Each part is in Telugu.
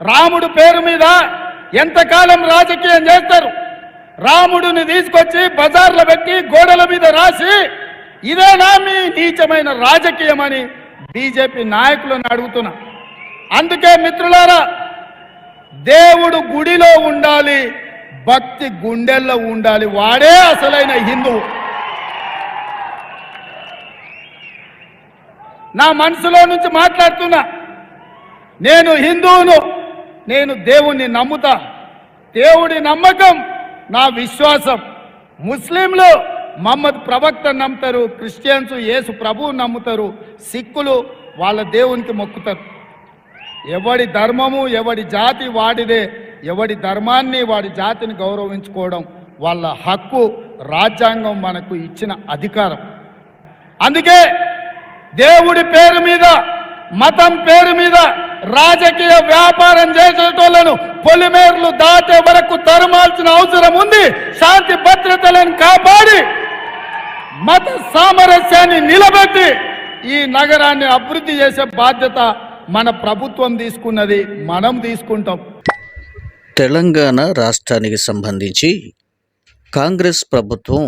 రాముడు పేరు మీద ఎంతకాలం రాజకీయం చేస్తారు? రాముడిని తీసుకొచ్చి బజార్లో పెట్టి గోడల మీద రాసి ఇదేనా మీ నీచమైన రాజకీయం అని బీజేపీ నాయకులను అడుగుతున్నా. అందుకే మిత్రులారా దేవుడు గుడిలో ఉండాలి భక్తి గుండెల్లో ఉండాలి. వాడే అసలైన హిందువు నా మనసులో నుంచి మాట్లాడుతున్నా. నేను హిందువును నేను దేవుణ్ణి నమ్ముతా. దేవుడి నమ్మకం నా విశ్వాసం. ముస్లింలు మహమ్మద్ ప్రవక్త నమ్ముతారు క్రిస్టియన్స్ యేసు ప్రభువు నమ్ముతారు సిక్కులు వాళ్ళ దేవునికి మొక్కుతారు. ఎవడి ధర్మము ఎవడి జాతి వాడిదే ఎవడి ధర్మాన్ని వాడి జాతిని గౌరవించుకోవడం వాళ్ళ హక్కు రాజ్యాంగం మనకు ఇచ్చిన అధికారం. అందుకే దేవుడి పేరు మీద మతం పేరు మీద రాజకీయ వ్యాపారం చేసేటోళ్ళను పొలిమేర్లు దాటే వరకు తరమాల్సిన అవసరం ఉంది. శాంతి భద్రతలను కాపాడి మత సామరస్యాన్ని నిలబెట్టి ఈ నగరాన్ని అభివృద్ధి చేసే బాధ్యత మన ప్రభుత్వం తీసుకున్నది మనం తీసుకుంటాం. తెలంగాణ రాష్ట్రానికి సంబంధించి కాంగ్రెస్ ప్రభుత్వం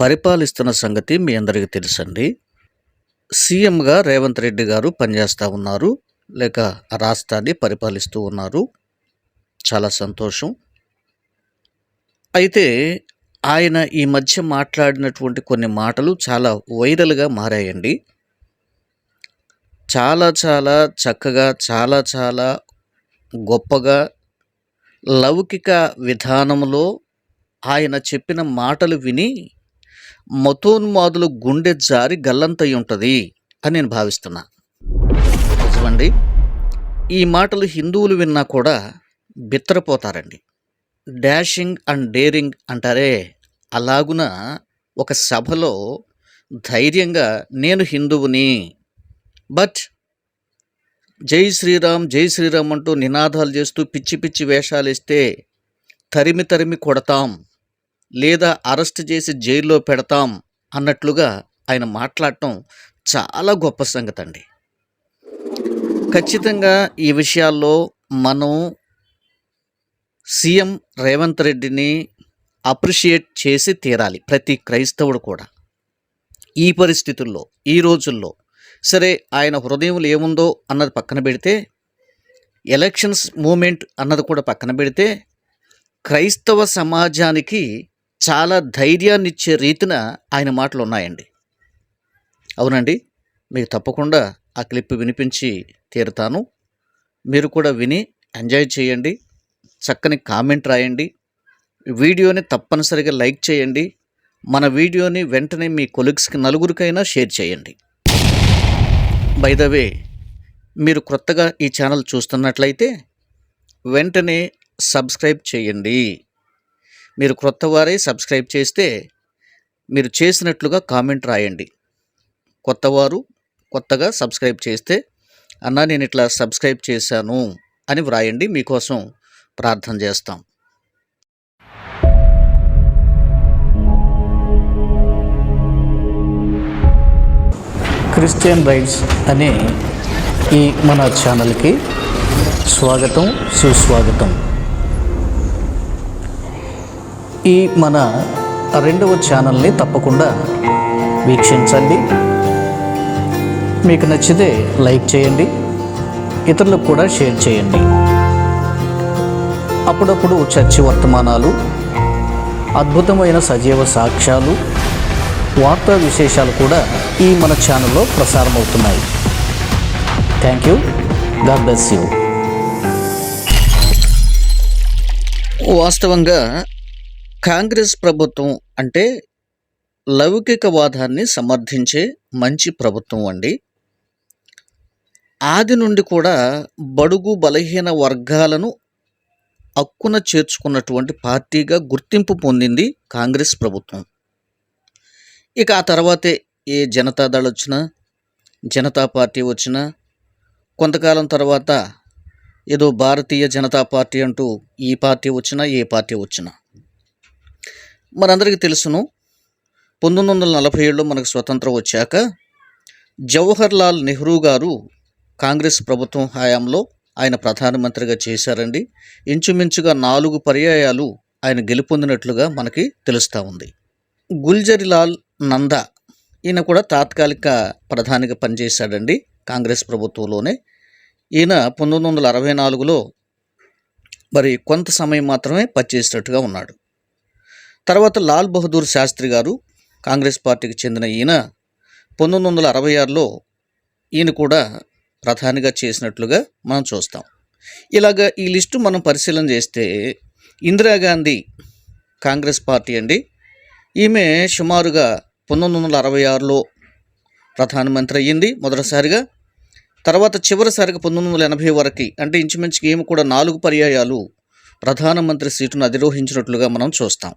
పరిపాలిస్తున్న సంగతి మీ అందరికీ తెలుసండి. సీఎంగా రేవంత్ రెడ్డి గారు పనిచేస్తూ ఉన్నారు లేక రాష్ట్రాన్ని పరిపాలిస్తూ ఉన్నారు. చాలా సంతోషం. అయితే ఆయన ఈ మధ్య మాట్లాడినటువంటి కొన్ని మాటలు చాలా వైరల్గా మారాయండి. చాలా చాలా చక్కగా చాలా చాలా గొప్పగా లౌకిక విధానంలో ఆయన చెప్పిన మాటలు విని మతోన్మాదులు గుండె జారి గల్లంతై ఉంటుంది అని నేను భావిస్తున్నా. నిజమండి? ఈ మాటలు హిందువులు విన్నా కూడా బిత్తరపోతారండి. డాషింగ్ అండ్ డేరింగ్ అంటారే అలాగున ఒక సభలో ధైర్యంగా నేను హిందువుని. బట్ జై శ్రీరామ్ జై శ్రీరామ్ అంటూ నినాదాలు చేస్తూ పిచ్చి పిచ్చి వేషాలు ఇస్తే తరిమి తరిమి కొడతాం. లేదా అరెస్ట్ చేసి జైల్లో పెడతాం అన్నట్లుగా ఆయన మాట్లాడటం చాలా గొప్ప సంగతి అండి ఖచ్చితంగా ఈ విషయాల్లో మనం సీఎం రేవంత్ రెడ్డిని అప్రిషియేట్ చేసి తీరాలి ప్రతి క్రైస్తవుడు కూడా. ఈ పరిస్థితుల్లో ఈ రోజుల్లో సరే ఆయన హృదయంలో ఏముందో అన్నది పక్కన పెడితే ఎలక్షన్స్ మూమెంట్ అన్నది కూడా పక్కన పెడితే క్రైస్తవ సమాజానికి చాలా ధైర్యాన్ని ఇచ్చే రీతిన ఆయన మాటలు ఉన్నాయండి అవునండి మీకు తప్పకుండా ఆ క్లిప్ వినిపించి తీరుతాను. మీరు కూడా విని ఎంజాయ్ చేయండి చక్కని కామెంట్ రాయండి వీడియోని తప్పనిసరిగా లైక్ చేయండి మన వీడియోని వెంటనే మీ కొలీగ్స్కి నలుగురికైనా షేర్ చేయండి. బై ద వే మీరు క్రొత్తగా ఈ ఛానల్ చూస్తున్నట్లయితే వెంటనే సబ్స్క్రైబ్ చేయండి. మీరు క్రొత్తవారే సబ్స్క్రైబ్ చేస్తే మీరు చేసినట్లుగా కామెంట్ రాయండి. కొత్తవారు కొత్తగా సబ్స్క్రైబ్ చేస్తే అన్నా నేను ఇట్లా సబ్స్క్రైబ్ చేశాను అని వ్రాయండి. మీకోసం ప్రార్థన చేస్తాం. క్రిస్టియన్ రైట్స్ అనే ఈ మన ఛానల్కి స్వాగతం సుస్వాగతం. ఈ మన రెండవ ఛానల్ని తప్పకుండా వీక్షించండి. మీకు నచ్చితే లైక్ చేయండి. ఇతరులకు కూడా షేర్ చేయండి. అప్పుడప్పుడు చర్చి వర్తమానాలు అద్భుతమైన సజీవ సాక్ష్యాలు వార్తా విశేషాలు కూడా ఈ మన ఛానల్లో ప్రసారం అవుతున్నాయి thank you God bless you వాస్తవంగా కాంగ్రెస్ ప్రభుత్వం అంటే లౌకికవాదాన్ని సమర్థించే మంచి ప్రభుత్వం అండి. ఆది నుండి కూడా బడుగు బలహీన వర్గాలను హక్కున చేర్చుకున్నటువంటి పార్టీగా గుర్తింపు పొందింది కాంగ్రెస్ ప్రభుత్వం. ఇక ఆ తర్వాతే ఏ జనతాదళ వచ్చినా జనతా పార్టీ వచ్చినా కొంతకాలం తర్వాత ఏదో భారతీయ జనతా పార్టీ అంటూ ఈ పార్టీ వచ్చినా ఏ పార్టీ వచ్చినా మనందరికీ తెలుసును. పంతొమ్మిది వందల నలభై ఏడులో మనకు స్వతంత్రం వచ్చాక జవహర్ లాల్ నెహ్రూ గారు కాంగ్రెస్ ప్రభుత్వం హయాంలో ఆయన ప్రధానమంత్రిగా చేశారండి. ఇంచుమించుగా నాలుగు పర్యాయాలు ఆయన గెలుపొందినట్లుగా మనకి తెలుస్తూ ఉంది. గుల్జరిలాల్ నందా ఈయన కూడా తాత్కాలిక ప్రధానిగా పనిచేశాడండి కాంగ్రెస్ ప్రభుత్వంలోనే. ఈయన పంతొమ్మిది వందల అరవై నాలుగులో మరి కొంత సమయం మాత్రమే పనిచేసినట్టుగా ఉన్నాడు. తర్వాత లాల్ బహదూర్ శాస్త్రి గారు కాంగ్రెస్ పార్టీకి చెందిన ఈయన పంతొమ్మిది వందల అరవై ఆరులో ఈయన కూడా ప్రధానిగా చేసినట్లుగా మనం చూస్తాం. ఇలాగ ఈ లిస్టు మనం పరిశీలన చేస్తే ఇందిరాగాంధీ కాంగ్రెస్ పార్టీ అండి. ఈమె సుమారుగా పంతొమ్మిది వందల అరవై ఆరులో ప్రధానమంత్రి అయ్యింది మొదటిసారిగా. తర్వాత చివరిసారిగా పంతొమ్మిది వందల ఎనభై వరకు అంటే ఇంచుమించుకి ఈమె కూడా నాలుగు పర్యాయాలు ప్రధానమంత్రి సీటును అధిరోహించినట్లుగా మనం చూస్తాం.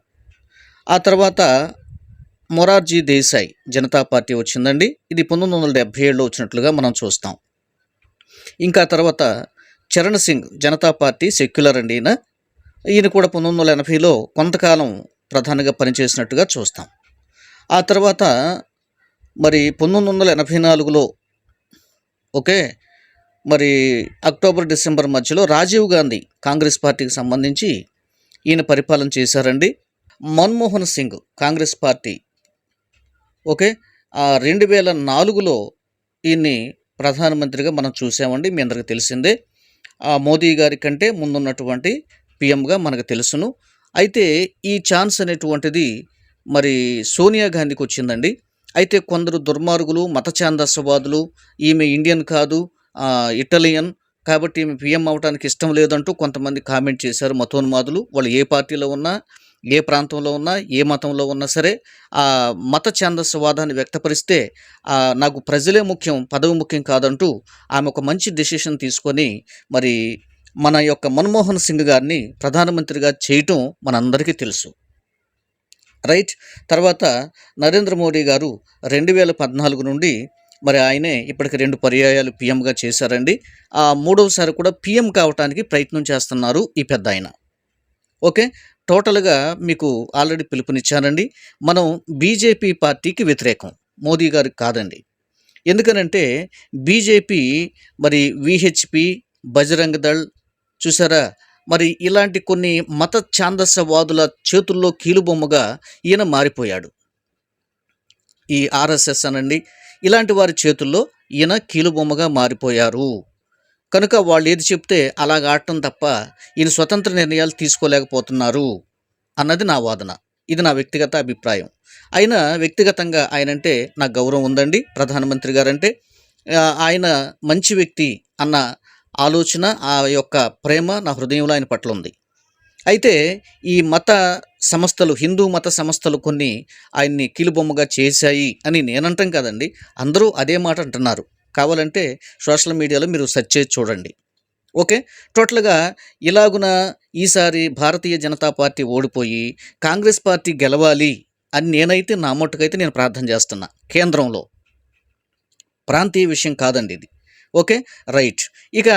ఆ తర్వాత మొరార్జీ దేశాయ్ జనతా పార్టీ వచ్చిందండి. ఇది పంతొమ్మిది వందల డెబ్భై ఏడులో వచ్చినట్లుగా మనం చూస్తాం. ఇంకా తర్వాత చరణ్ సింగ్ జనతా పార్టీ సెక్యులర్ అండి ఈయన. ఈయన కూడా పంతొమ్మిది వందల ఎనభైలో కొంతకాలం ప్రధానంగా పనిచేసినట్టుగా చూస్తాం. ఆ తర్వాత మరి పంతొమ్మిది వందల ఎనభై నాలుగులో ఓకే మరి అక్టోబర్ డిసెంబర్ మధ్యలో రాజీవ్ గాంధీ కాంగ్రెస్ పార్టీకి సంబంధించి ఈయన పరిపాలన చేశారండి. మన్మోహన్ సింగ్ కాంగ్రెస్ పార్టీ. ఓకే? రెండు వేల నాలుగులో ఈయన్ని ప్రధానమంత్రిగా మనం చూసామండి మీ అందరికీ తెలిసిందే. ఆ మోదీ గారి కంటే ముందున్నటువంటి పిఎంగా మనకు తెలుసును. అయితే ఈ ఛాన్స్ అనేటువంటిది మరి సోనియా గాంధీకి వచ్చిందండి. అయితే కొందరు దుర్మార్గులు మత ఛాందస్యవాదులు ఈమె ఇండియన్ కాదు ఇటాలియన్ కాబట్టి ఈమె పిఎం అవడానికి ఇష్టం లేదంటూ కొంతమంది కామెంట్ చేశారు మతోన్మాదులు. వాళ్ళు ఏ పార్టీలో ఉన్నా ఏ ప్రాంతంలో ఉన్నా ఏ మతంలో ఉన్నా సరే ఆ మత ఛాందస్వాదాన్ని వ్యక్తపరిస్తే నాకు ప్రజలే ముఖ్యం పదవి ముఖ్యం కాదంటూ ఆమె ఒక మంచి డెసిషన్ తీసుకొని మరి మన యొక్క మన్మోహన్ సింగ్ గారిని ప్రధానమంత్రిగా చేయటం మనందరికీ తెలుసు. రైట్? తర్వాత నరేంద్ర మోడీ గారు రెండు వేల పద్నాలుగు నుండి మరి ఆయనే ఇప్పటికి రెండు పర్యాయాలు పీఎంగా చేశారండి. ఆ మూడవసారి కూడా పీఎం కావటానికి ప్రయత్నం చేస్తున్నారు ఈ పెద్ద ఆయన. ఓకే? టోటల్గా మీకు ఆల్రెడీ పిలుపునిచ్చానండి. మనం బీజేపీ పార్టీకి వ్యతిరేకం. మోదీ గారికి కాదండి. ఎందుకనంటే బీజేపీ మరి విహెచ్పి బజరంగ్ దళ్ చూసారా? మరి ఇలాంటి కొన్ని మత ఛాందస్యవాదుల చేతుల్లో కీలుబొమ్మగా ఈయన మారిపోయాడు. ఈ ఆర్ఎస్ఎస్ అనండి. ఇలాంటి వారి చేతుల్లో ఈయన కీలుబొమ్మగా మారిపోయారు. కనుక వాళ్ళు ఏది చెప్తే అలాగ ఆడటం తప్ప ఈయన స్వతంత్ర నిర్ణయాలు తీసుకోలేకపోతున్నారు అన్నది నా వాదన. ఇది నా వ్యక్తిగత అభిప్రాయం. అయినా వ్యక్తిగతంగా ఆయనంటే నాకు గౌరవం ఉందండి. ప్రధానమంత్రి గారంటే ఆయన మంచి వ్యక్తి అన్న ఆలోచన ఆ యొక్క ప్రేమ నా హృదయంలో ఆయన పట్ల ఉంది. అయితే ఈ మత సంస్థలు హిందూ మత సంస్థలు కొన్ని ఆయన్ని కీలుబొమ్మగా చేశాయి అని నేనంటాం కదండి. అందరూ అదే మాట అంటున్నారు. కావాలంటే సోషల్ మీడియాలో మీరు సెర్చ్ చేసి చూడండి. ఓకే? టోటల్గా ఇలాగున ఈసారి భారతీయ జనతా పార్టీ ఓడిపోయి కాంగ్రెస్ పార్టీ గెలవాలి అని నేనైతే నా మట్టుకైతే నేను ప్రార్థన చేస్తున్నా కేంద్రంలో. ప్రాంతీయ విషయం కాదండి ఇది. ఓకే? రైట్. ఇక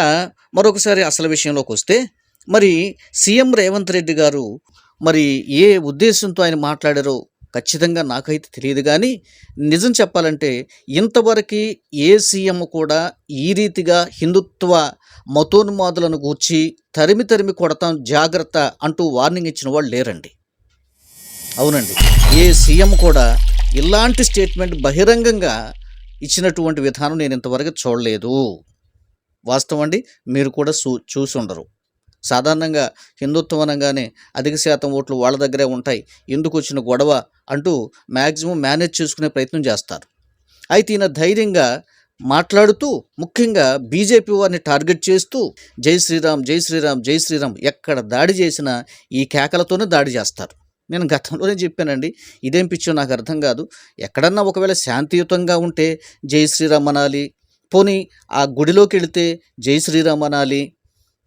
మరొకసారి అసలు విషయంలోకి వస్తే మరి సీఎం రేవంత్ రెడ్డి గారు మరి ఏ ఉద్దేశంతో ఆయన మాట్లాడారో ఖచ్చితంగా నాకైతే తెలియదు కానీ నిజం చెప్పాలంటే ఇంతవరకు ఏ సీఎం కూడా ఈ రీతిగా హిందుత్వ మతోన్మాదులను గూర్చి తరిమి తరిమి కొడతాం జాగ్రత్త అంటూ వార్నింగ్ ఇచ్చిన వాళ్ళు లేరండి. అవునండి. ఏ సీఎం కూడా ఇలాంటి స్టేట్మెంట్ బహిరంగంగా ఇచ్చినటువంటి విధానం నేను ఇంతవరకు చూడలేదు. వాస్తవం అండి. మీరు కూడా చూ చూసి ఉండరు. సాధారణంగా హిందుత్వం అనగానే అధిక శాతం ఓట్లు వాళ్ళ దగ్గరే ఉంటాయి. ఎందుకు వచ్చిన గొడవ అంటూ మ్యాక్సిమం మేనేజ్ చేసుకునే ప్రయత్నం చేస్తారు. అయితే ఈయన ధైర్యంగా మాట్లాడుతూ ముఖ్యంగా బీజేపీ వారిని టార్గెట్ చేస్తూ జై శ్రీరామ్ జై శ్రీరామ్ జై శ్రీరామ్ ఎక్కడ దాడి చేసినా ఈ కేకలతోనే దాడి చేస్తారు. నేను గతంలోనే చెప్పానండి ఇదేం పిచ్చో నాకు అర్థం కాదు. ఎక్కడన్నా ఒకవేళ శాంతియుతంగా ఉంటే జై శ్రీరామ్ అనాలి పోనీ ఆ గుడిలోకి వెళితే జై శ్రీరామ్ అనాలి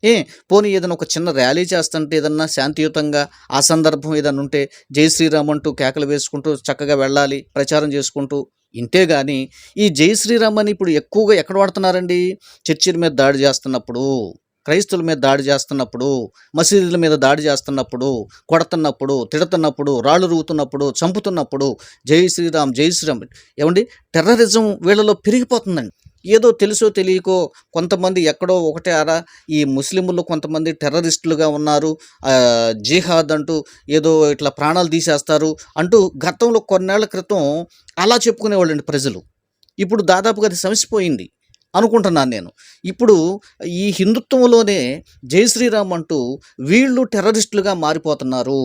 ఏ పోనీ ఏదైనా ఒక చిన్న ర్యాలీ చేస్తుంటే ఏదన్నా శాంతియుతంగా ఆ సందర్భం ఏదైనా ఉంటే జై శ్రీరామ్ అంటూ కేకలు వేసుకుంటూ చక్కగా వెళ్ళాలి ప్రచారం చేసుకుంటూ ఇంతే కానీ ఈ జై శ్రీరామ్ అని ఇప్పుడు ఎక్కువగా ఎక్కడ వాడుతున్నారండి? చర్చిల మీద దాడి చేస్తున్నప్పుడు. క్రైస్తవుల మీద దాడి చేస్తున్నప్పుడు మసీదుల మీద దాడి చేస్తున్నప్పుడు కొడుతున్నప్పుడు తిడుతున్నప్పుడు రాళ్ళు రుగుతున్నప్పుడు చంపుతున్నప్పుడు జై శ్రీరామ్ జై శ్రీరామ్ ఏమండి? టెర్రరిజం వీళ్ళలో పెరిగిపోతుందండి. ఏదో తెలుసో తెలియకో కొంతమంది ఎక్కడో ఒకటే అరా ఈ ముస్లింలు కొంతమంది టెర్రరిస్టులుగా ఉన్నారు. జిహాద్ అంటూ ఏదో ఇట్లా ప్రాణాలు తీసేస్తారు అంటూ గతంలో కొన్నేళ్ళ క్రితం అలా చెప్పుకునేవాళ్ళండి ప్రజలు. ఇప్పుడు దాదాపుగా అది సమసిపోయింది. అనుకుంటున్నాను నేను. ఇప్పుడు ఈ హిందుత్వంలోనే జై శ్రీరామ్ అంటూ వీళ్ళు టెర్రరిస్టులుగా మారిపోతున్నారు.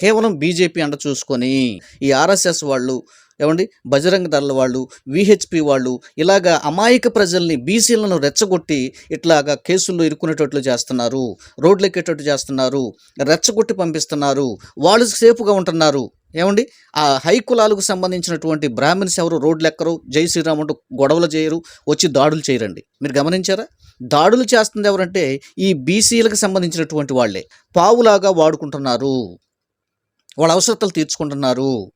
కేవలం బీజేపీ అంట చూసుకొని ఈ ఆర్ఎస్ఎస్ వాళ్ళు ఏమండి బజరంగ దళ వాళ్ళు విహెచ్పి వాళ్ళు ఇలాగా అమాయక ప్రజల్ని బీసీలను రెచ్చగొట్టి ఇట్లాగా కేసుల్లో ఇరుక్కునేటట్లు చేస్తున్నారు రోడ్లు ఎక్కేటట్టు చేస్తున్నారు రెచ్చగొట్టి పంపిస్తున్నారు వాళ్ళు సేఫ్గా ఉంటున్నారు. ఏమండి? ఆ హై కులాలకు సంబంధించినటువంటి బ్రాహ్మిన్స్ ఎవరు? రోడ్లు ఎక్కరు జై శ్రీరామ్ అంటూ గొడవలు చేయరు వచ్చి దాడులు చేయరండి. మీరు గమనించారా? దాడులు చేస్తుంది ఎవరంటే ఈ బీసీలకు సంబంధించినటువంటి వాళ్ళే. పావులాగా వాడుకుంటున్నారు. వాళ్ళ అవసరతలు తీర్చుకుంటున్నారు.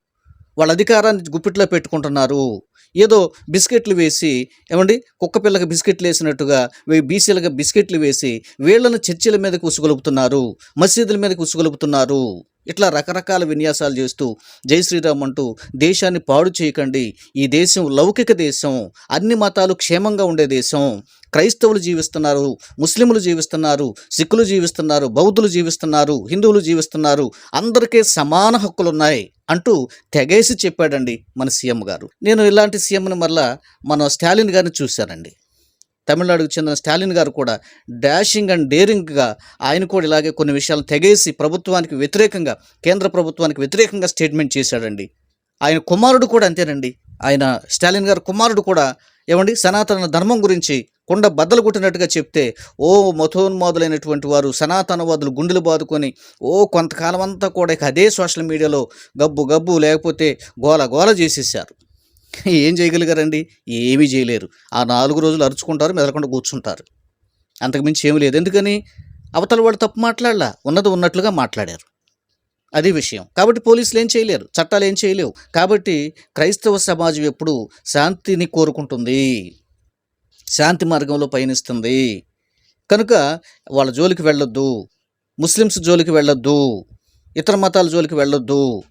వాళ్ళ అధికారాన్ని గుప్పిట్లో పెట్టుకుంటున్నారు. ఏదో బిస్కెట్లు వేసి ఏమండి? కుక్క పిల్లకి బిస్కెట్లు వేసినట్టుగా బీసీలకు బిస్కెట్లు వేసి వీళ్ళను చర్చిల మీదకి ఉసుగొలుపుతున్నారు మసీదుల మీదకి ఉసుగొలుపుతున్నారు. ఇట్లా రకరకాల విన్యాసాలు చేస్తూ జై శ్రీరామ్ అంటూ దేశాన్ని పాడు చేయకండి. ఈ దేశం లౌకిక దేశం. అన్ని మతాలు క్షేమంగా ఉండే దేశం. క్రైస్తవులు జీవిస్తున్నారు ముస్లింలు జీవిస్తున్నారు సిక్కులు జీవిస్తున్నారు బౌద్ధులు జీవిస్తున్నారు హిందువులు జీవిస్తున్నారు. అందరికీ సమాన హక్కులు ఉన్నాయి అంటూ తెగేసి చెప్పాడండి మన సీఎం గారు. నేను ఇలాంటి సీఎంని మరలా మన స్టాలిన్ గారిని చూశానండి. తమిళనాడుకు చెందిన స్టాలిన్ గారు కూడా డాషింగ్ అండ్ డేరింగ్గా ఆయన కూడా ఇలాగే కొన్ని విషయాలు తెగేసి ప్రభుత్వానికి వ్యతిరేకంగా కేంద్ర ప్రభుత్వానికి వ్యతిరేకంగా స్టేట్మెంట్ చేశాడండి. ఆయన కుమారుడు కూడా అంతేనండి. ఆయన స్టాలిన్ గారు కుమారుడు కూడా ఏమండి? సనాతన ధర్మం గురించి కొండ బద్దలు కొట్టినట్టుగా చెప్తే ఓ మతోన్మాదులైనటువంటి వారు సనాతనవాదులు గుండెలు బాదుకొని ఓ కొంతకాలం అంతా కూడా ఇక అదే సోషల్ మీడియాలో గబ్బు గబ్బు లేకపోతే గోల గోల చేసేసారు ఏం చేయగలిగారండి? ఏమీ చేయలేరు. ఆ నాలుగు రోజులు అరుచుకుంటారు మెదలకుండా కూర్చుంటారు. అంతకుమించి ఏమీ లేదు. ఎందుకని? అవతల వాళ్ళు తప్పు మాట్లాడలా. ఉన్నది ఉన్నట్లుగా మాట్లాడారు. అది విషయం. కాబట్టి పోలీసులు ఏం చేయలేరు. చట్టాలు ఏం చేయలేవు. కాబట్టి క్రైస్తవ సమాజం ఎప్పుడు శాంతిని కోరుకుంటుంది. శాంతి మార్గంలో పయనిస్తుంది. కనుక వాళ్ళ జోలికి వెళ్ళొద్దు. ముస్లిమ్స్ జోలికి వెళ్ళొద్దు. ఇతర మతాల జోలికి వెళ్ళొద్దు.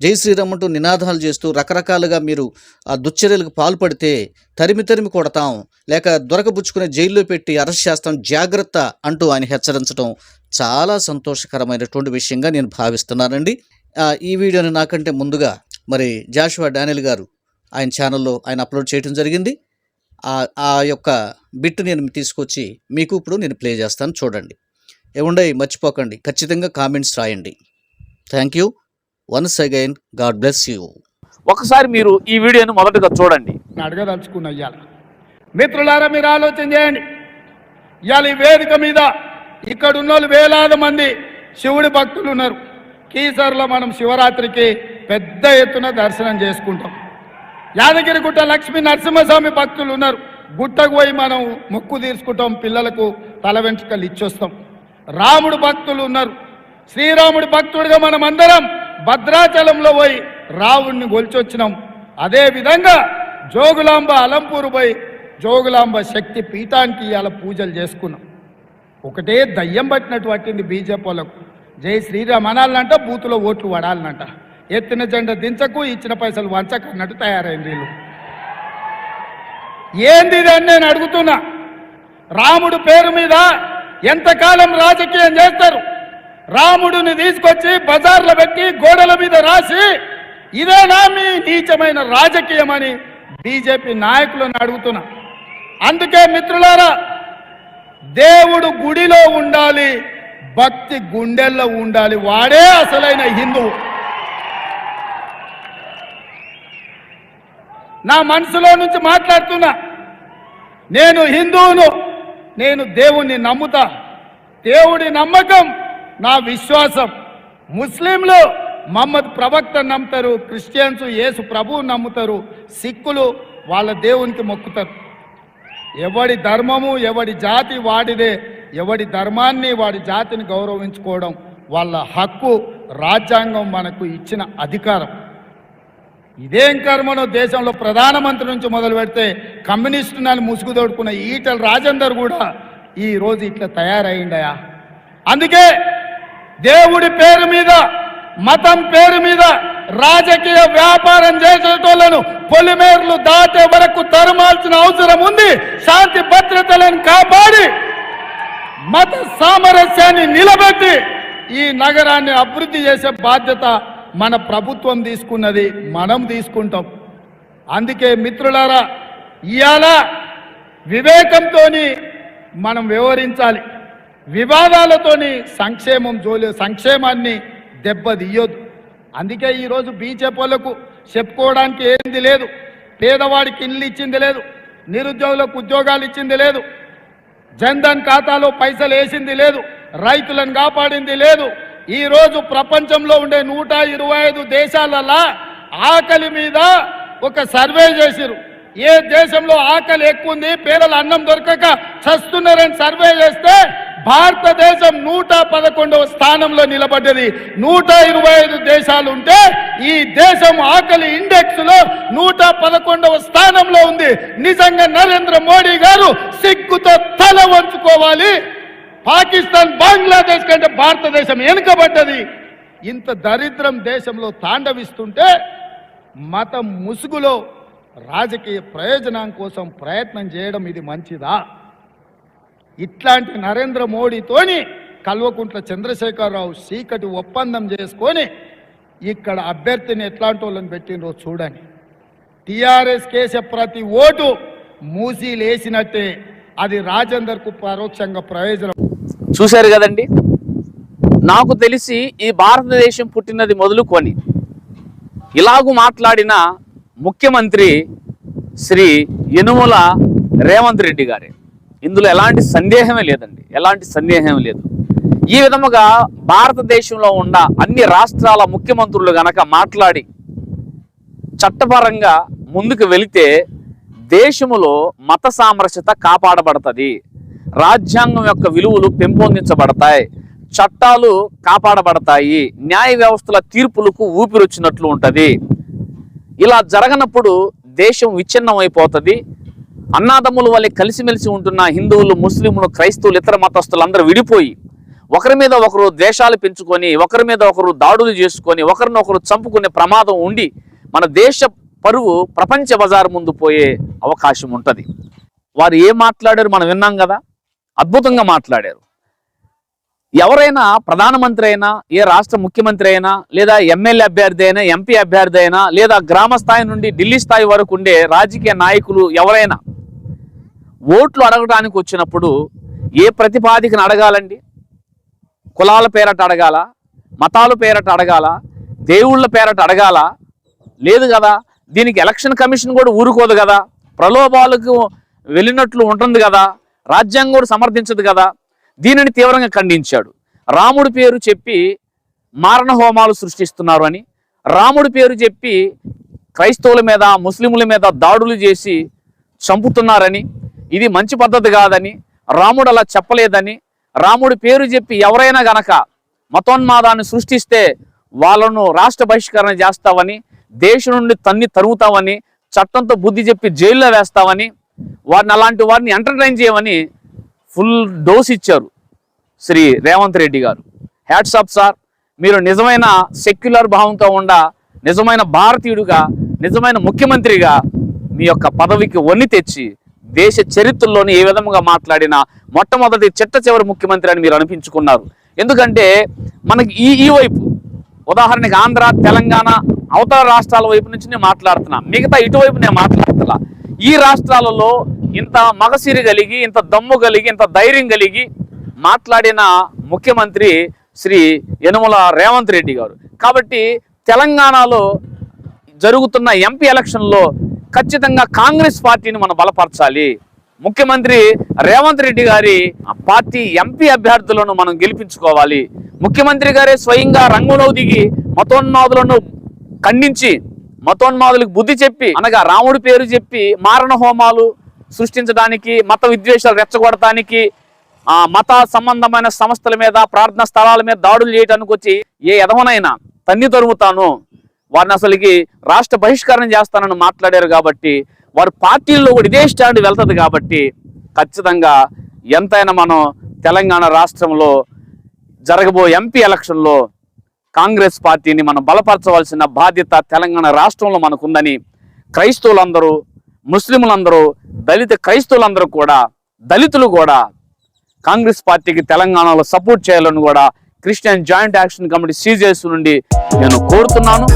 జై శ్రీరామంటూ నినాదాలు చేస్తూ రకరకాలుగా మీరు ఆ దుశ్చర్యలకు పాల్పడితే తరిమి తరిమి కొడతాం. లేక దొరకబుచ్చుకునే జైల్లో పెట్టి అరెస్ట్ చేస్తాం జాగ్రత్త అంటూ ఆయన హెచ్చరించడం చాలా సంతోషకరమైనటువంటి విషయంగా నేను భావిస్తున్నానండి. ఈ వీడియోని నాకంటే ముందుగా మరి జాషువా డానియల్ గారు ఆయన ఛానల్లో ఆయన అప్లోడ్ చేయడం జరిగింది. ఆ ఆ యొక్క బిట్ నేను తీసుకొచ్చి మీకు ఇప్పుడు నేను ప్లే చేస్తాను చూడండి. ఏముండయి మర్చిపోకండి. ఖచ్చితంగా కామెంట్స్ రాయండి. Thank you. Once again God bless you ఒకసారి మీరు ఈ వీడియోని మొదటగా చూడండి. నేను అడగదలుచుకున్న ఇవాళ మిత్రులారా మీరు ఆలోచన చేయండి. ఇవాళ ఈ వేదిక మీద ఇక్కడ ఉన్న వాళ్ళు వేలాది మంది శివుడి భక్తులు ఉన్నారు. కీసర్లో మనం శివరాత్రికి పెద్ద ఎత్తున దర్శనం చేసుకుంటాం. యాదగిరిగుట్ట లక్ష్మీ నరసింహస్వామి భక్తులు ఉన్నారు. గుట్టకు పోయి మనం మొక్కు తీర్చుకుంటాం పిల్లలకు తల వెంట్రుకలు ఇచ్చొస్తాం. రాముడు భక్తులు ఉన్నారు. శ్రీరాముడి భక్తుడిగా మనం అందరం భద్రాచలంలో పోయి రావుణ్ణి గొల్చొచ్చినాం. అదే విధంగా జోగులాంబ అలంపూరు పోయి జోగులాంబ శక్తి పీఠానికి ఇవాళ పూజలు చేసుకున్నాం. ఒకటే దయ్యం పట్టినట్టు పట్టింది బీజేపీ వాళ్ళకు. జై శ్రీరామ్ అనాలనంట బూతులో ఓట్లు పడాలనంట ఎత్తిన జెండా దించకు ఇచ్చిన పైసలు వంచకు అన్నట్టు తయారైంది వీళ్ళు. ఏంది అని నేను అడుగుతున్నా. రాముడు పేరు మీద ఎంతకాలం రాజకీయం చేస్తారు? రాముడిని తీసుకొచ్చి బజార్లో పెట్టి గోడల మీద రాసి ఇదేనా మీ నీచమైన రాజకీయం అని బీజేపీ నాయకులను అడుగుతున్నా. అందుకే మిత్రులారా దేవుడు గుడిలో ఉండాలి భక్తి గుండెల్లో ఉండాలి. వాడే అసలైన హిందువు నా మనసులో నుంచి మాట్లాడుతున్నా నేను హిందువును నేను దేవుణ్ణి నమ్ముతా. దేవుడి నమ్మకం నా విశ్వాసం. ముస్లింలు మహమ్మద్ ప్రవక్త నమ్ముతారు క్రిస్టియన్స్ యేసు ప్రభువు నమ్ముతారు సిక్కులు వాళ్ళ దేవునికి మొక్కుతారు. ఎవడి ధర్మము ఎవడి జాతి వాడిదే ఎవడి ధర్మాన్ని వాడి జాతిని గౌరవించుకోవడం వాళ్ళ హక్కు రాజ్యాంగం మనకు ఇచ్చిన అధికారం. ఇదేం కర్మనో దేశంలో ప్రధానమంత్రి నుంచి మొదలు పెడితే కమ్యూనిస్టు నన్ను ముసుగు తోడుకున్న ఈటల రాజేందర్ కూడా ఈ రోజు ఇట్లా తయారైండయా? అందుకే దేవుడి పేరు మీద మతం పేరు మీద రాజకీయ వ్యాపారం చేసేటోళ్ళను పొలిమేర్లు దాటే వరకు తరమాల్సిన అవసరం ఉంది. శాంతి భద్రతలను కాపాడి మత సామరస్యాన్ని నిలబెట్టి ఈ నగరాన్ని అభివృద్ధి చేసే బాధ్యత మన ప్రభుత్వం తీసుకున్నది మనం తీసుకుంటాం. అందుకే మిత్రులారా ఇవాళ వివేకంతో మనం వ్యవహరించాలి. వివాదాలతోని సంక్షేమం జోలే సంక్షేమాన్ని దెబ్బతీయొద్దు. అందుకే ఈరోజు బీజేపీలకు చెప్పుకోవడానికి ఏంది లేదు. పేదవాడికి ఇల్లు ఇచ్చింది లేదు. నిరుద్యోగులకు ఉద్యోగాలు ఇచ్చింది లేదు. జన్ధన్ ఖాతాలో పైసలు వేసింది లేదు. రైతులను కాపాడింది లేదు. ఈరోజు ప్రపంచంలో ఉండే నూట ఇరవై ఐదు దేశాలలా ఆకలి మీద ఒక సర్వే చేసిరు ఏ దేశంలో ఆకలి ఎక్కువ ఉంది పేదలు అన్నం దొరకక చస్తున్నారని సర్వే చేస్తే భారతదేశం నూట పదకొండవ స్థానంలో నిలబడ్డది. నూట ఇరవై ఐదు దేశాలు ఉంటే ఈ దేశం ఆకలి ఇండెక్స్లో నూట పదకొండవ స్థానంలో ఉంది. నిజంగా నరేంద్ర మోడీ గారు సిగ్గుతో తల వంచుకోవాలి. పాకిస్తాన్ బంగ్లాదేశ్ కంటే భారతదేశం వెనుకబడ్డది. ఇంత దరిద్రం దేశంలో తాండవిస్తుంటే మతం ముసుగులో రాజకీయ ప్రయోజనం కోసం ప్రయత్నం చేయడం ఇది మంచిదా? ఇట్లాంటి నరేంద్ర మోడీతోని కల్వకుంట్ల చంద్రశేఖరరావు చీకటి ఒప్పందం చేసుకొని ఇక్కడ అభ్యర్థిని ఎట్లాంటి వాళ్ళని పెట్టినరో చూడండి. టీఆర్ఎస్ కేసే ప్రతి ఓటు మూసి లేసినట్టే అది రాజేందర్కు పరోక్షంగా ప్రయోజనం. చూశారు కదండి? నాకు తెలిసి ఈ భారతదేశం పుట్టినది మొదలుకొని ఇలాగు మాట్లాడిన ముఖ్యమంత్రి శ్రీ యనుమల రేవంత్ రెడ్డి గారే. ఇందులో ఎలాంటి సందేహమే లేదండి. ఎలాంటి సందేహం లేదు. ఈ విధముగా భారతదేశంలో ఉన్న అన్ని రాష్ట్రాల ముఖ్యమంత్రులు గనక మాట్లాడి చట్టపరంగా ముందుకు వెళితే దేశములో మత సామరస్యత కాపాడబడుతుంది. రాజ్యాంగం యొక్క విలువలు పెంపొందించబడతాయి. చట్టాలు కాపాడబడతాయి. న్యాయ వ్యవస్థల తీర్పులకు ఊపిరొచ్చినట్లు ఉంటుంది. ఇలా జరగనప్పుడు దేశం విచ్ఛిన్నం అయిపోతుంది అన్నాదమ్ముల వల్లే కలిసిమెలిసి ఉంటున్న హిందువులు ముస్లింలు క్రైస్తవులు ఇతర మతస్థులు అందరూ విడిపోయి ఒకరి మీద ఒకరు ద్వేషాలు పెంచుకొని ఒకరి మీద ఒకరు దాడులు చేసుకొని ఒకరినొకరు చంపుకునే ప్రమాదం ఉండి మన దేశ పరువు ప్రపంచ బజారు ముందు పోయే అవకాశం ఉంటుంది. వారు ఏం మాట్లాడారు మనం విన్నాం కదా? అద్భుతంగా మాట్లాడారు. ఎవరైనా ప్రధానమంత్రి అయినా ఏ రాష్ట్ర ముఖ్యమంత్రి అయినా లేదా ఎమ్మెల్యే అభ్యర్థి అయినా ఎంపీ అభ్యర్థి అయినా లేదా గ్రామ స్థాయి నుండి ఢిల్లీ స్థాయి వరకు ఉండే రాజకీయ నాయకులు ఎవరైనా ఓట్లు అడగడానికి వచ్చినప్పుడు ఏ ప్రతిపాదికను అడగాలండి? కులాల పేరట అడగాల? మతాల పేరట అడగాల? దేవుళ్ళ పేరట అడగాల? లేదు కదా. దీనికి ఎలక్షన్ కమిషన్ కూడా ఊరుకోదు కదా. ప్రలోభాలకు వెళ్ళినట్లు ఉంటుంది కదా. రాజ్యాంగం కూడా సమర్థించదు కదా. దీనిని తీవ్రంగా ఖండించాడు. రాముడి పేరు చెప్పి మారణ హోమాలు సృష్టిస్తున్నారు అని రాముడి పేరు చెప్పి క్రైస్తవుల మీద ముస్లింల మీద దాడులు చేసి చంపుతున్నారని ఇది మంచి పద్ధతి కాదని రాముడు అలా చెప్పలేదని రాముడి పేరు చెప్పి ఎవరైనా గనక మతోన్మాదాన్ని సృష్టిస్తే వాళ్ళను రాష్ట్ర బహిష్కరణ చేస్తావని దేశం నుండి తన్ని తరుగుతావని చట్టంతో బుద్ధి చెప్పి జైల్లో వేస్తావని వారిని అలాంటి వారిని ఎంటర్టైన్ చేయమని ఫుల్ డోస్ ఇచ్చారు శ్రీ రేవంత్ రెడ్డి గారు. హ్యాట్స్ ఆఫ్ సార్ మీరు నిజమైన సెక్యులర్ భావంతో ఉండ నిజమైన భారతీయుడుగా నిజమైన ముఖ్యమంత్రిగా మీ యొక్క పదవికి వన్ని తెచ్చి దేశ చరిత్రలోని ఏ విధంగా మాట్లాడినా మొట్టమొదటి చిట్ట చివరి ముఖ్యమంత్రి అని మీరు అనిపించుకున్నారు. ఎందుకంటే మనకి ఈ ఈ వైపు ఉదాహరణకి ఆంధ్ర తెలంగాణ అవతల రాష్ట్రాల వైపు నుంచి నేను మాట్లాడుతున్నా. మిగతా ఇటువైపు నేను మాట్లాడుతున్నా. ఈ రాష్ట్రాలలో ఇంత మగసిరి కలిగి ఇంత దమ్ము కలిగి ఇంత ధైర్యం కలిగి మాట్లాడిన ముఖ్యమంత్రి శ్రీ యనుమల రేవంత్ రెడ్డి గారు. కాబట్టి తెలంగాణలో జరుగుతున్న ఎంపీ ఎలక్షన్లో ఖచ్చితంగా కాంగ్రెస్ పార్టీని మనం బలపరచాలి. ముఖ్యమంత్రి రేవంత్ రెడ్డి గారి ఆ పార్టీ ఎంపీ అభ్యర్థులను మనం గెలిపించుకోవాలి. ముఖ్యమంత్రి గారే స్వయంగా రంగంలో దిగి మతోన్మాదులను ఖండించి మతోన్మాదులకు బుద్ధి చెప్పి అనగా రాముడి పేరు చెప్పి మారణ హోమాలు సృష్టించడానికి మత విద్వేషాలు రెచ్చగొడటానికి ఆ మత సంబంధమైన సంస్థల మీద ప్రార్థనా స్థలాల మీద దాడులు చేయడానికి వచ్చి ఏ యధమనైనా తన్ని తరుముతాను. వారిని అసలుకి రాష్ట్ర బహిష్కరణ చేస్తానని మాట్లాడారు కాబట్టి వారి పార్టీల్లో కూడా ఇదే స్టాండ్ వెళ్తుంది కాబట్టి ఖచ్చితంగా ఎంతైనా మనం తెలంగాణ రాష్ట్రంలో జరగబో ఎంపీ ఎలక్షన్లో కాంగ్రెస్ పార్టీని మనం బలపరచవలసిన బాధ్యత తెలంగాణ రాష్ట్రంలో మనకుందని క్రైస్తవులందరూ ముస్లింలందరూ దళిత క్రైస్తవులందరూ కూడా దళితులు కూడా కాంగ్రెస్ పార్టీకి తెలంగాణలో సపోర్ట్ చేయాలని కూడా క్రిస్టియన్ జాయింట్ యాక్షన్ కమిటీ సీజేస్ నుండి నేను కోరుతున్నాను.